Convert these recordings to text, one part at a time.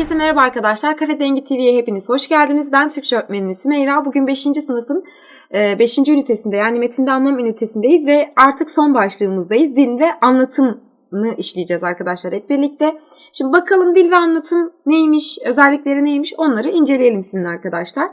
Herkese merhaba arkadaşlar. Kafe Dengi TV'ye hepiniz hoş geldiniz. Ben Türkçe öğretmeniniz Sümeyra. Bugün 5. sınıfın 5. ünitesinde yani metinde anlam ünitesindeyiz ve artık son başlığımızdayız. Dil ve anlatımı işleyeceğiz arkadaşlar hep birlikte. Şimdi bakalım dil ve anlatım neymiş, özellikleri neymiş onları inceleyelim sizinle arkadaşlar.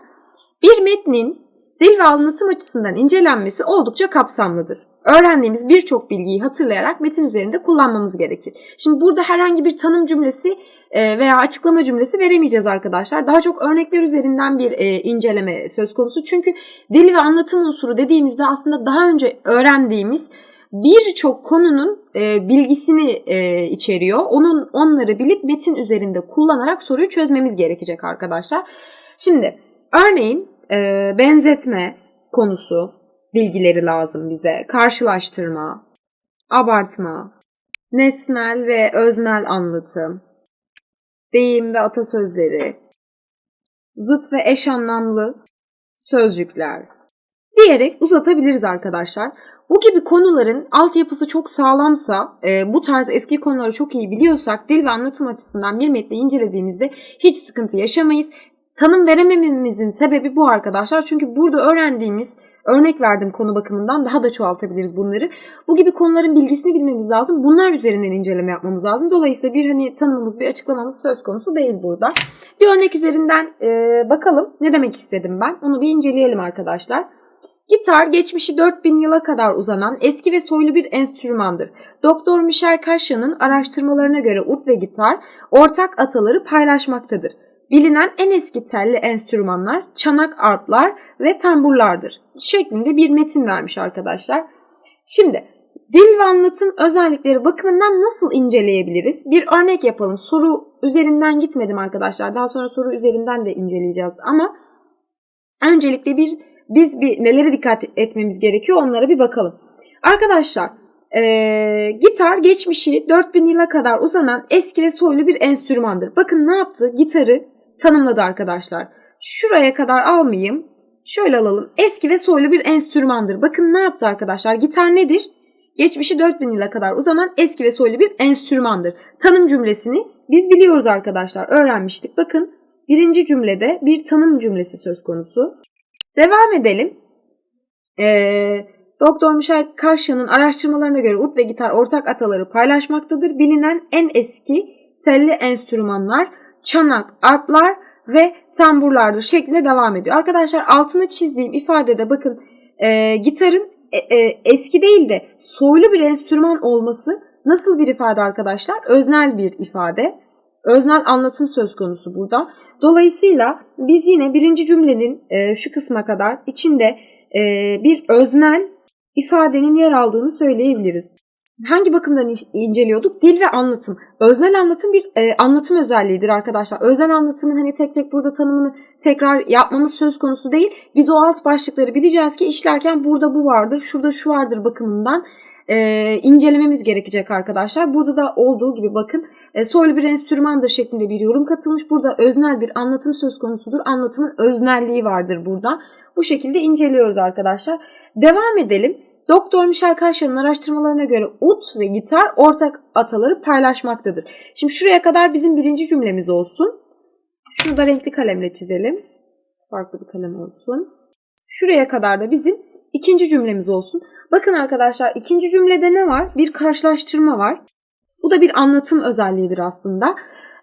Bir metnin dil ve anlatım açısından incelenmesi oldukça kapsamlıdır öğrendiğimiz birçok bilgiyi hatırlayarak metin üzerinde kullanmamız gerekir. Şimdi burada herhangi bir tanım cümlesi e, veya açıklama cümlesi veremeyeceğiz arkadaşlar. Daha çok örnekler üzerinden bir e, inceleme söz konusu. Çünkü dil ve anlatım unsuru dediğimizde aslında daha önce öğrendiğimiz birçok konunun e, bilgisini içeriyor. Onun onları bilip metin üzerinde kullanarak soruyu çözmemiz gerekecek arkadaşlar. Şimdi örneğin benzetme konusu, bilgileri lazım bize. Karşılaştırma, abartma, nesnel ve öznel anlatım, deyim ve atasözleri, zıt ve eş anlamlı sözcükler diyerek uzatabiliriz arkadaşlar. Bu gibi konuların altyapısı çok sağlamsa, e, bu tarz eski konuları çok iyi biliyorsak dil ve anlatım açısından bir metni incelediğimizde hiç sıkıntı yaşamayız. Tanım veremememizin sebebi bu arkadaşlar. Çünkü burada öğrendiğimiz Örnek verdim konu bakımından daha da çoğaltabiliriz bunları. Bu gibi konuların bilgisini bilmemiz lazım. Bunlar üzerinden inceleme yapmamız lazım. Dolayısıyla bir hani tanımımız, bir açıklamamız söz konusu değil burada. Bir örnek üzerinden e, bakalım ne demek istedim ben. Onu bir inceleyelim arkadaşlar. Gitar geçmişi 4000 yıla kadar uzanan eski ve soylu bir enstrümandır. Doktor Michel Kaşya'nın araştırmalarına göre ut ve gitar ortak ataları paylaşmaktadır. Bilinen en eski telli enstrümanlar çanak arplar ve tamburlardır şeklinde bir metin vermiş arkadaşlar. Şimdi dil ve anlatım özellikleri bakımından nasıl inceleyebiliriz? Bir örnek yapalım. Soru üzerinden gitmedim arkadaşlar. Daha sonra soru üzerinden de inceleyeceğiz ama öncelikle bir biz bir nelere dikkat etmemiz gerekiyor onlara bir bakalım. Arkadaşlar e, gitar geçmişi 4000 yıla kadar uzanan eski ve soylu bir enstrümandır. Bakın ne yaptı? Gitarı tanımladı arkadaşlar. Şuraya kadar almayayım. Şöyle alalım. Eski ve soylu bir enstrümandır. Bakın ne yaptı arkadaşlar? Gitar nedir? Geçmişi 4000 yıla kadar uzanan eski ve soylu bir enstrümandır. Tanım cümlesini biz biliyoruz arkadaşlar. Öğrenmiştik. Bakın birinci cümlede bir tanım cümlesi söz konusu. Devam edelim. Ee, Doktor Michel Kaşya'nın araştırmalarına göre ut ve gitar ortak ataları paylaşmaktadır. Bilinen en eski telli enstrümanlar çanak, arplar ve tamburlardır şeklinde devam ediyor. Arkadaşlar altını çizdiğim ifadede bakın e, gitarın e, e, eski değil de soylu bir enstrüman olması nasıl bir ifade arkadaşlar? Öznel bir ifade. Öznel anlatım söz konusu burada. Dolayısıyla biz yine birinci cümlenin e, şu kısma kadar içinde e, bir öznel ifadenin yer aldığını söyleyebiliriz hangi bakımdan inceliyorduk? Dil ve anlatım. Öznel anlatım bir e, anlatım özelliğidir arkadaşlar. Öznel anlatımın hani tek tek burada tanımını tekrar yapmamız söz konusu değil. Biz o alt başlıkları bileceğiz ki işlerken burada bu vardır, şurada şu vardır bakımından e, incelememiz gerekecek arkadaşlar. Burada da olduğu gibi bakın e, soylu bir enstrümandır şeklinde bir yorum katılmış. Burada öznel bir anlatım söz konusudur. Anlatımın öznelliği vardır burada. Bu şekilde inceliyoruz arkadaşlar. Devam edelim. Doktor Michel Kaşya'nın araştırmalarına göre ut ve gitar ortak ataları paylaşmaktadır. Şimdi şuraya kadar bizim birinci cümlemiz olsun. Şunu da renkli kalemle çizelim. Farklı bir kalem olsun. Şuraya kadar da bizim ikinci cümlemiz olsun. Bakın arkadaşlar ikinci cümlede ne var? Bir karşılaştırma var. Bu da bir anlatım özelliğidir aslında.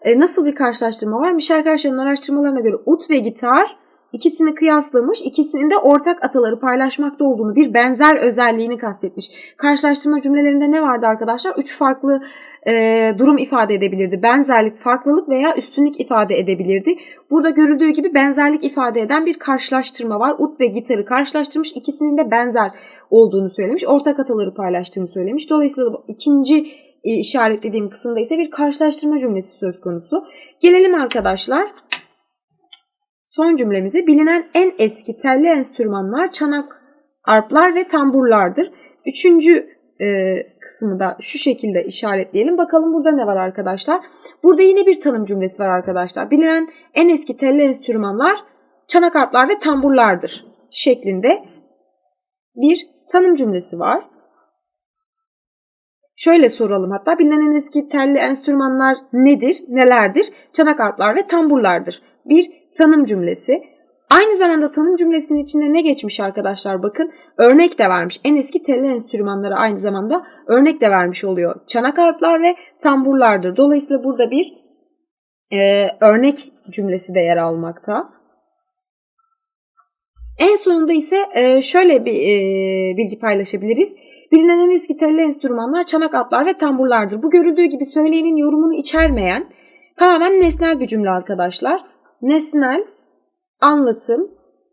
E, nasıl bir karşılaştırma var? Michel Kaşya'nın araştırmalarına göre ut ve gitar İkisini kıyaslamış, ikisinin de ortak ataları paylaşmakta olduğunu, bir benzer özelliğini kastetmiş. Karşılaştırma cümlelerinde ne vardı arkadaşlar? Üç farklı e, durum ifade edebilirdi. Benzerlik, farklılık veya üstünlük ifade edebilirdi. Burada görüldüğü gibi benzerlik ifade eden bir karşılaştırma var. Ut ve gitarı karşılaştırmış, ikisinin de benzer olduğunu söylemiş. Ortak ataları paylaştığını söylemiş. Dolayısıyla ikinci e, işaretlediğim kısımda ise bir karşılaştırma cümlesi söz konusu. Gelelim arkadaşlar Son cümlemize bilinen en eski telli enstrümanlar çanak, arplar ve tamburlardır. Üçüncü e, kısmı da şu şekilde işaretleyelim. Bakalım burada ne var arkadaşlar. Burada yine bir tanım cümlesi var arkadaşlar. Bilinen en eski telli enstrümanlar çanak arplar ve tamburlardır şeklinde bir tanım cümlesi var. Şöyle soralım hatta bilinen en eski telli enstrümanlar nedir, nelerdir? Çanak arplar ve tamburlardır. Bir tanım cümlesi. Aynı zamanda tanım cümlesinin içinde ne geçmiş arkadaşlar bakın örnek de vermiş. En eski telli enstrümanlara aynı zamanda örnek de vermiş oluyor. Çanak arplar ve tamburlardır. Dolayısıyla burada bir e, örnek cümlesi de yer almakta. En sonunda ise e, şöyle bir e, bilgi paylaşabiliriz. Bilinen en eski telli enstrümanlar çanak atlar ve tamburlardır. Bu görüldüğü gibi söyleyenin yorumunu içermeyen tamamen nesnel bir cümle arkadaşlar. Nesnel anlatım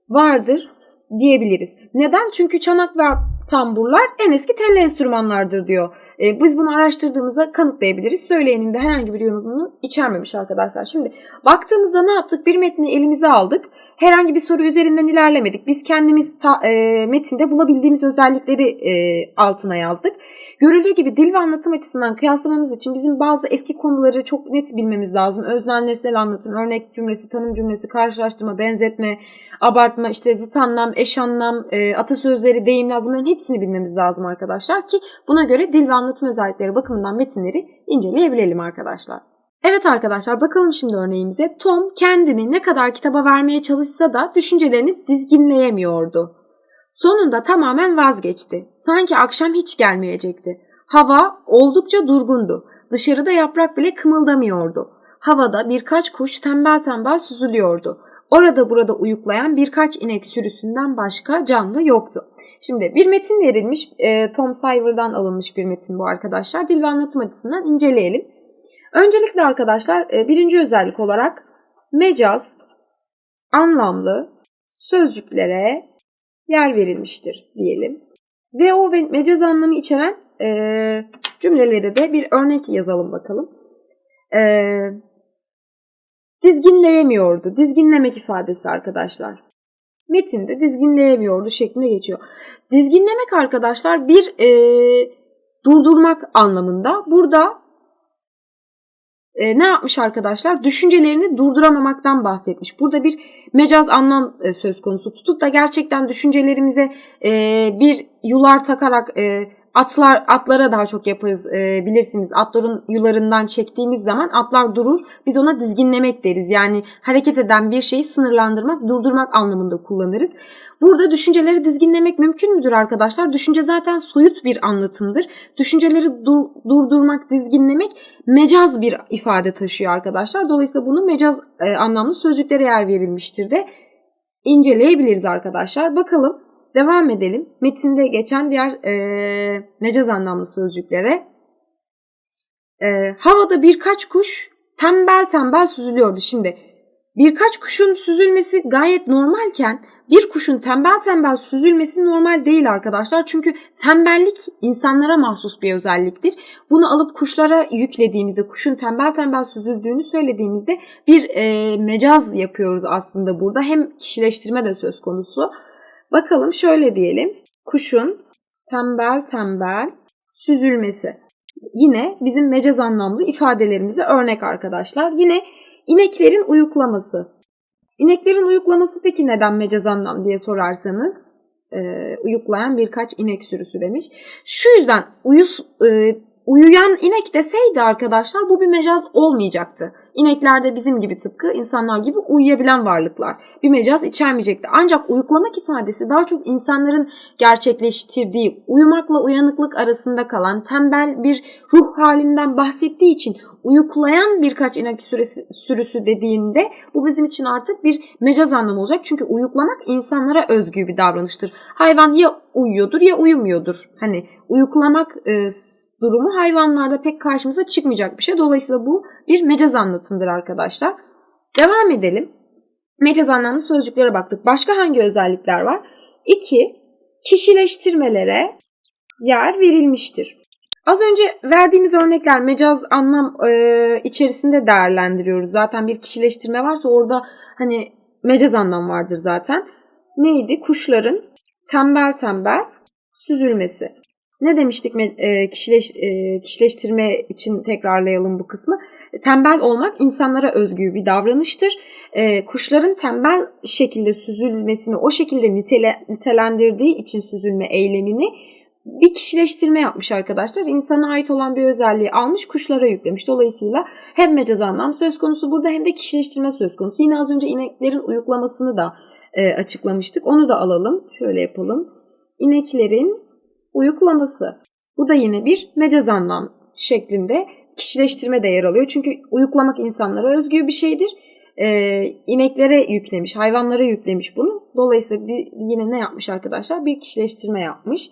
vardır diyebiliriz. Neden? Çünkü çanak ve tamburlar en eski telli enstrümanlardır diyor. E, biz bunu araştırdığımızda kanıtlayabiliriz. Söyleyenin de herhangi bir yorumunu içermemiş arkadaşlar. Şimdi baktığımızda ne yaptık? Bir metni elimize aldık. Herhangi bir soru üzerinden ilerlemedik. Biz kendimiz ta, e, metinde bulabildiğimiz özellikleri e, altına yazdık. Görüldüğü gibi dil ve anlatım açısından kıyaslamamız için bizim bazı eski konuları çok net bilmemiz lazım. Öznel nesnel anlatım, örnek cümlesi, tanım cümlesi, karşılaştırma, benzetme, abartma, işte zıt anlam, eş anlam, e, atasözleri, deyimler bunların hepsini bilmemiz lazım arkadaşlar ki buna göre dil ve anlatım özellikleri bakımından metinleri inceleyebilelim arkadaşlar. Evet arkadaşlar bakalım şimdi örneğimize. Tom kendini ne kadar kitaba vermeye çalışsa da düşüncelerini dizginleyemiyordu. Sonunda tamamen vazgeçti. Sanki akşam hiç gelmeyecekti. Hava oldukça durgundu. Dışarıda yaprak bile kımıldamıyordu. Havada birkaç kuş tembel tembel süzülüyordu. Orada burada uyuklayan birkaç inek sürüsünden başka canlı yoktu. Şimdi bir metin verilmiş. E, Tom Sawyer'dan alınmış bir metin bu arkadaşlar. Dil ve anlatım açısından inceleyelim. Öncelikle arkadaşlar e, birinci özellik olarak mecaz, anlamlı sözcüklere yer verilmiştir diyelim. Ve o mecaz anlamı içeren e, cümleleri de bir örnek yazalım bakalım. E, dizginleyemiyordu. Dizginlemek ifadesi arkadaşlar. Metinde dizginleyemiyordu şeklinde geçiyor. Dizginlemek arkadaşlar bir e, durdurmak anlamında. Burada e, ne yapmış arkadaşlar? Düşüncelerini durduramamaktan bahsetmiş. Burada bir mecaz anlam e, söz konusu. Tutup da gerçekten düşüncelerimize e, bir yular takarak e, atlar atlara daha çok yaparız e, bilirsiniz. Atların yularından çektiğimiz zaman atlar durur. Biz ona dizginlemek deriz. Yani hareket eden bir şeyi sınırlandırmak, durdurmak anlamında kullanırız. Burada düşünceleri dizginlemek mümkün müdür arkadaşlar? Düşünce zaten soyut bir anlatımdır. Düşünceleri dur, durdurmak, dizginlemek mecaz bir ifade taşıyor arkadaşlar. Dolayısıyla bunu mecaz e, anlamlı sözcüklere yer verilmiştir de inceleyebiliriz arkadaşlar. Bakalım devam edelim. Metinde geçen diğer e, mecaz anlamlı sözcüklere. E, havada birkaç kuş tembel tembel süzülüyordu. Şimdi birkaç kuşun süzülmesi gayet normalken bir kuşun tembel tembel süzülmesi normal değil arkadaşlar. Çünkü tembellik insanlara mahsus bir özelliktir. Bunu alıp kuşlara yüklediğimizde, kuşun tembel tembel süzüldüğünü söylediğimizde bir e, mecaz yapıyoruz aslında burada. Hem kişileştirme de söz konusu. Bakalım şöyle diyelim. Kuşun tembel tembel süzülmesi. Yine bizim mecaz anlamlı ifadelerimize örnek arkadaşlar. Yine ineklerin uyuklaması. İneklerin uyuklaması peki neden mecaz anlam diye sorarsanız e, uyuklayan birkaç inek sürüsü demiş. Şu yüzden uyus, e, uyuyan inek deseydi arkadaşlar bu bir mecaz olmayacaktı. İnekler de bizim gibi tıpkı insanlar gibi uyuyabilen varlıklar. Bir mecaz içermeyecekti. Ancak uyuklamak ifadesi daha çok insanların gerçekleştirdiği uyumakla uyanıklık arasında kalan tembel bir ruh halinden bahsettiği için uyuklayan birkaç inek süresi, sürüsü dediğinde bu bizim için artık bir mecaz anlamı olacak. Çünkü uyuklamak insanlara özgü bir davranıştır. Hayvan ya uyuyordur ya uyumuyordur. Hani uyuklamak e, durumu hayvanlarda pek karşımıza çıkmayacak bir şey. Dolayısıyla bu bir mecaz anlatımdır arkadaşlar. Devam edelim. Mecaz anlamlı sözcüklere baktık. Başka hangi özellikler var? 2. Kişileştirmelere yer verilmiştir. Az önce verdiğimiz örnekler mecaz anlam e, içerisinde değerlendiriyoruz. Zaten bir kişileştirme varsa orada hani mecaz anlam vardır zaten. Neydi? Kuşların tembel tembel süzülmesi. Ne demiştik e, kişileş, e, kişileştirme için tekrarlayalım bu kısmı. Tembel olmak insanlara özgü bir davranıştır. E, kuşların tembel şekilde süzülmesini o şekilde nitele, nitelendirdiği için süzülme eylemini bir kişileştirme yapmış arkadaşlar. İnsana ait olan bir özelliği almış kuşlara yüklemiş. Dolayısıyla hem mecaz anlam söz konusu burada hem de kişileştirme söz konusu. Yine az önce ineklerin uyuklamasını da e, açıklamıştık. Onu da alalım. Şöyle yapalım. İneklerin uyuklaması. Bu da yine bir mecaz anlam şeklinde kişileştirme de yer alıyor. Çünkü uyuklamak insanlara özgü bir şeydir. Ee, ineklere yüklemiş, hayvanlara yüklemiş bunu. Dolayısıyla bir, yine ne yapmış arkadaşlar? Bir kişileştirme yapmış.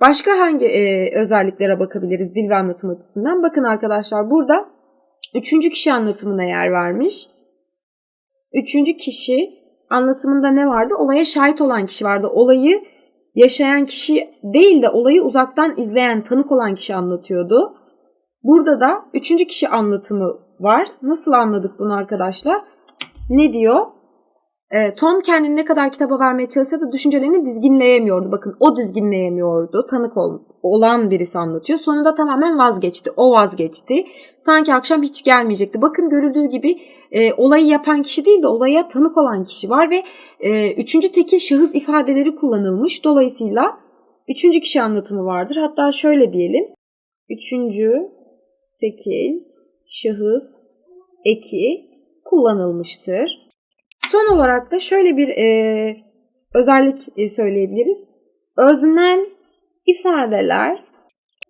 Başka hangi e, özelliklere bakabiliriz dil ve anlatım açısından? Bakın arkadaşlar burada üçüncü kişi anlatımına yer vermiş. Üçüncü kişi anlatımında ne vardı? Olaya şahit olan kişi vardı. Olayı yaşayan kişi değil de olayı uzaktan izleyen, tanık olan kişi anlatıyordu. Burada da üçüncü kişi anlatımı var. Nasıl anladık bunu arkadaşlar? Ne diyor? E, Tom kendini ne kadar kitaba vermeye çalışsa da düşüncelerini dizginleyemiyordu. Bakın o dizginleyemiyordu. Tanık ol, olan birisi anlatıyor. Sonunda tamamen vazgeçti. O vazgeçti. Sanki akşam hiç gelmeyecekti. Bakın görüldüğü gibi e, olayı yapan kişi değil de olaya tanık olan kişi var ve e, üçüncü tekil şahıs ifadeleri kullanılmış. Dolayısıyla üçüncü kişi anlatımı vardır. Hatta şöyle diyelim. Üçüncü tekil şahıs eki kullanılmıştır. Son olarak da şöyle bir e, özellik e, söyleyebiliriz. Öznel ifadeler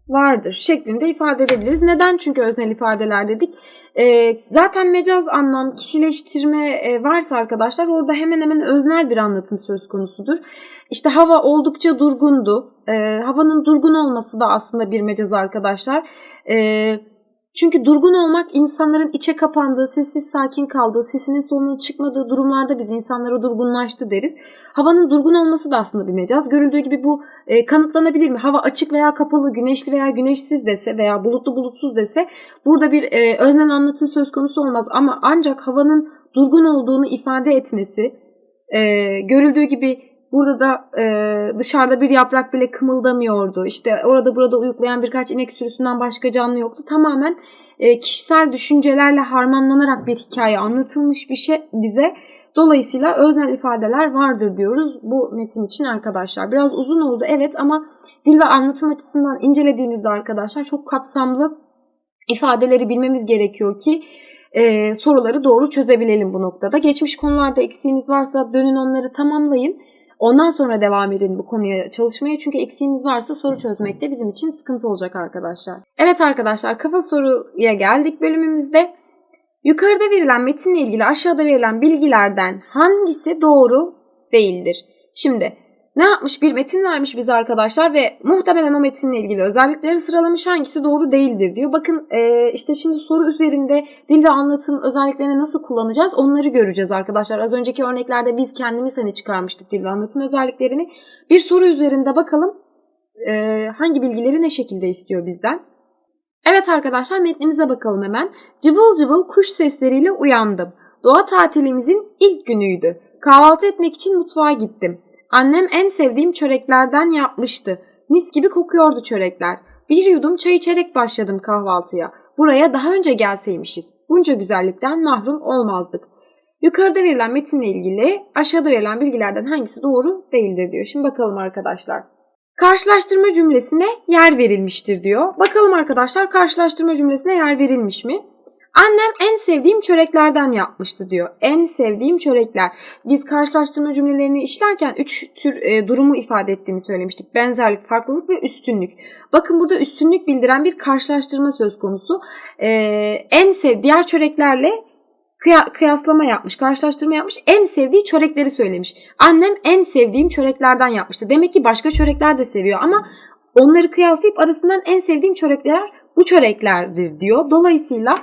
vardır şeklinde ifade edebiliriz. Neden? Çünkü öznel ifadeler dedik. E, zaten mecaz anlam, kişileştirme e, varsa arkadaşlar orada hemen hemen öznel bir anlatım söz konusudur. İşte hava oldukça durgundu. E, havanın durgun olması da aslında bir mecaz arkadaşlar. E, çünkü durgun olmak insanların içe kapandığı, sessiz sakin kaldığı, sesinin sonunun çıkmadığı durumlarda biz insanlara durgunlaştı deriz. Havanın durgun olması da aslında bir mecaz. Görüldüğü gibi bu e, kanıtlanabilir mi? Hava açık veya kapalı, güneşli veya güneşsiz dese veya bulutlu bulutsuz dese burada bir e, öznel anlatım söz konusu olmaz. Ama ancak havanın durgun olduğunu ifade etmesi, e, görüldüğü gibi Burada da e, dışarıda bir yaprak bile kımıldamıyordu. İşte orada burada uyuklayan birkaç inek sürüsünden başka canlı yoktu. Tamamen e, kişisel düşüncelerle harmanlanarak bir hikaye anlatılmış bir şey bize. Dolayısıyla öznel ifadeler vardır diyoruz bu metin için arkadaşlar. Biraz uzun oldu evet ama dil ve anlatım açısından incelediğimizde arkadaşlar çok kapsamlı ifadeleri bilmemiz gerekiyor ki e, soruları doğru çözebilelim bu noktada. Geçmiş konularda eksiğiniz varsa dönün onları tamamlayın. Ondan sonra devam edin bu konuya çalışmaya. Çünkü eksiğiniz varsa soru çözmekte bizim için sıkıntı olacak arkadaşlar. Evet arkadaşlar kafa soruya geldik bölümümüzde. Yukarıda verilen metinle ilgili aşağıda verilen bilgilerden hangisi doğru değildir? Şimdi ne yapmış? Bir metin vermiş bize arkadaşlar ve muhtemelen o metinle ilgili özellikleri sıralamış hangisi doğru değildir diyor. Bakın e, işte şimdi soru üzerinde dil ve anlatım özelliklerini nasıl kullanacağız onları göreceğiz arkadaşlar. Az önceki örneklerde biz kendimiz hani çıkarmıştık dil ve anlatım özelliklerini. Bir soru üzerinde bakalım e, hangi bilgileri ne şekilde istiyor bizden. Evet arkadaşlar metnimize bakalım hemen. Cıvıl cıvıl kuş sesleriyle uyandım. Doğa tatilimizin ilk günüydü. Kahvaltı etmek için mutfağa gittim. Annem en sevdiğim çöreklerden yapmıştı. Mis gibi kokuyordu çörekler. Bir yudum çay içerek başladım kahvaltıya. Buraya daha önce gelseymişiz. Bunca güzellikten mahrum olmazdık. Yukarıda verilen metinle ilgili aşağıda verilen bilgilerden hangisi doğru değildir diyor. Şimdi bakalım arkadaşlar. Karşılaştırma cümlesine yer verilmiştir diyor. Bakalım arkadaşlar karşılaştırma cümlesine yer verilmiş mi? Annem en sevdiğim çöreklerden yapmıştı diyor. En sevdiğim çörekler. Biz karşılaştırma cümlelerini işlerken üç tür e, durumu ifade ettiğini söylemiştik. Benzerlik, farklılık ve üstünlük. Bakın burada üstünlük bildiren bir karşılaştırma söz konusu. E, en sev diğer çöreklerle kıya- kıyaslama yapmış, karşılaştırma yapmış. En sevdiği çörekleri söylemiş. Annem en sevdiğim çöreklerden yapmıştı. Demek ki başka çörekler de seviyor ama onları kıyaslayıp arasından en sevdiğim çörekler bu çöreklerdir diyor. Dolayısıyla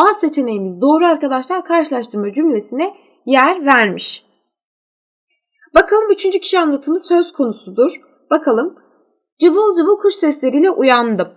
A seçeneğimiz doğru arkadaşlar karşılaştırma cümlesine yer vermiş. Bakalım üçüncü kişi anlatımı söz konusudur. Bakalım. Cıvıl cıvıl kuş sesleriyle uyandım.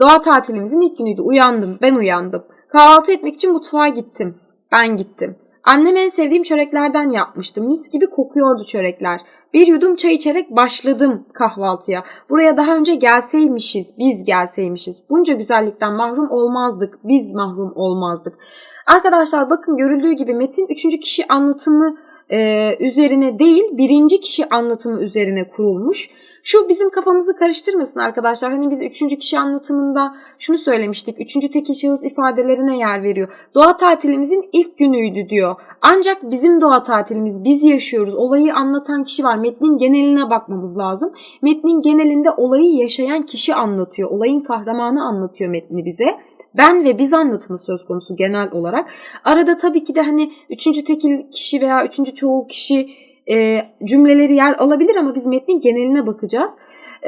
Doğa tatilimizin ilk günüydü. Uyandım. Ben uyandım. Kahvaltı etmek için mutfağa gittim. Ben gittim. Annem en sevdiğim çöreklerden yapmıştı. Mis gibi kokuyordu çörekler. Bir yudum çay içerek başladım kahvaltıya. Buraya daha önce gelseymişiz, biz gelseymişiz. Bunca güzellikten mahrum olmazdık, biz mahrum olmazdık. Arkadaşlar bakın görüldüğü gibi metin üçüncü kişi anlatımı e, üzerine değil birinci kişi anlatımı üzerine kurulmuş. Şu bizim kafamızı karıştırmasın arkadaşlar. Hani biz üçüncü kişi anlatımında şunu söylemiştik. Üçüncü tekil şahıs ifadelerine yer veriyor. Doğa tatilimizin ilk günüydü diyor. Ancak bizim doğa tatilimiz biz yaşıyoruz. Olayı anlatan kişi var. Metnin geneline bakmamız lazım. Metnin genelinde olayı yaşayan kişi anlatıyor. Olayın kahramanı anlatıyor metni bize ben ve biz anlatımı söz konusu genel olarak. Arada tabii ki de hani üçüncü tekil kişi veya üçüncü çoğul kişi e, cümleleri yer alabilir ama biz metnin geneline bakacağız.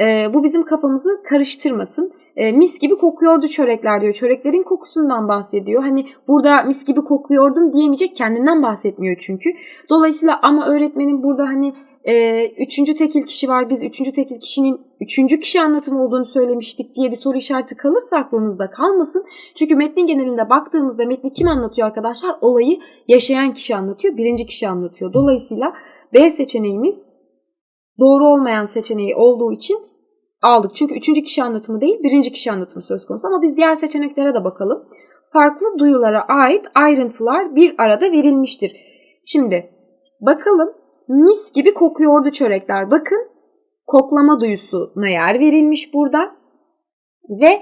E, bu bizim kafamızı karıştırmasın. E, mis gibi kokuyordu çörekler diyor. Çöreklerin kokusundan bahsediyor. Hani burada mis gibi kokuyordum diyemeyecek kendinden bahsetmiyor çünkü. Dolayısıyla ama öğretmenin burada hani e, üçüncü tekil kişi var biz üçüncü tekil kişinin üçüncü kişi anlatımı olduğunu söylemiştik diye bir soru işareti kalırsa aklınızda kalmasın. Çünkü metnin genelinde baktığımızda metni kim anlatıyor arkadaşlar? Olayı yaşayan kişi anlatıyor, birinci kişi anlatıyor. Dolayısıyla B seçeneğimiz doğru olmayan seçeneği olduğu için aldık. Çünkü üçüncü kişi anlatımı değil, birinci kişi anlatımı söz konusu. Ama biz diğer seçeneklere de bakalım. Farklı duyulara ait ayrıntılar bir arada verilmiştir. Şimdi bakalım mis gibi kokuyordu çörekler. Bakın koklama duyusuna yer verilmiş burada. Ve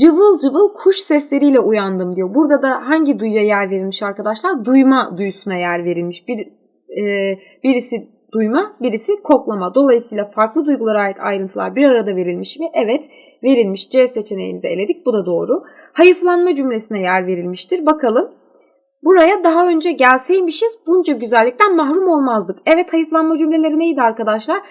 cıvıl cıvıl kuş sesleriyle uyandım diyor. Burada da hangi duyuya yer verilmiş arkadaşlar? Duyma duyusuna yer verilmiş. Bir, e, birisi duyma, birisi koklama. Dolayısıyla farklı duygulara ait ayrıntılar bir arada verilmiş mi? Evet verilmiş. C seçeneğini de eledik. Bu da doğru. Hayıflanma cümlesine yer verilmiştir. Bakalım. Buraya daha önce gelseymişiz bunca güzellikten mahrum olmazdık. Evet hayıflanma cümleleri neydi arkadaşlar?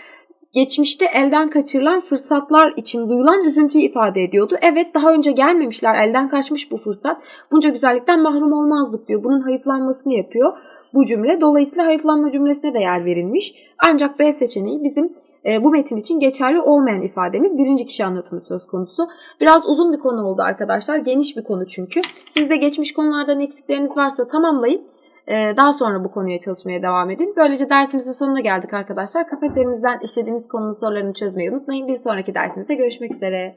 Geçmişte elden kaçırılan fırsatlar için duyulan üzüntüyü ifade ediyordu. Evet daha önce gelmemişler, elden kaçmış bu fırsat. Bunca güzellikten mahrum olmazdık diyor. Bunun hayıflanmasını yapıyor bu cümle. Dolayısıyla hayıflanma cümlesine de yer verilmiş. Ancak B seçeneği bizim e, bu metin için geçerli olmayan ifademiz birinci kişi anlatımı söz konusu. Biraz uzun bir konu oldu arkadaşlar. Geniş bir konu çünkü. Siz de geçmiş konulardan eksikleriniz varsa tamamlayın. E, daha sonra bu konuya çalışmaya devam edin. Böylece dersimizin sonuna geldik arkadaşlar. Kafa serimizden işlediğiniz konunun sorularını çözmeyi unutmayın. Bir sonraki dersimizde görüşmek üzere.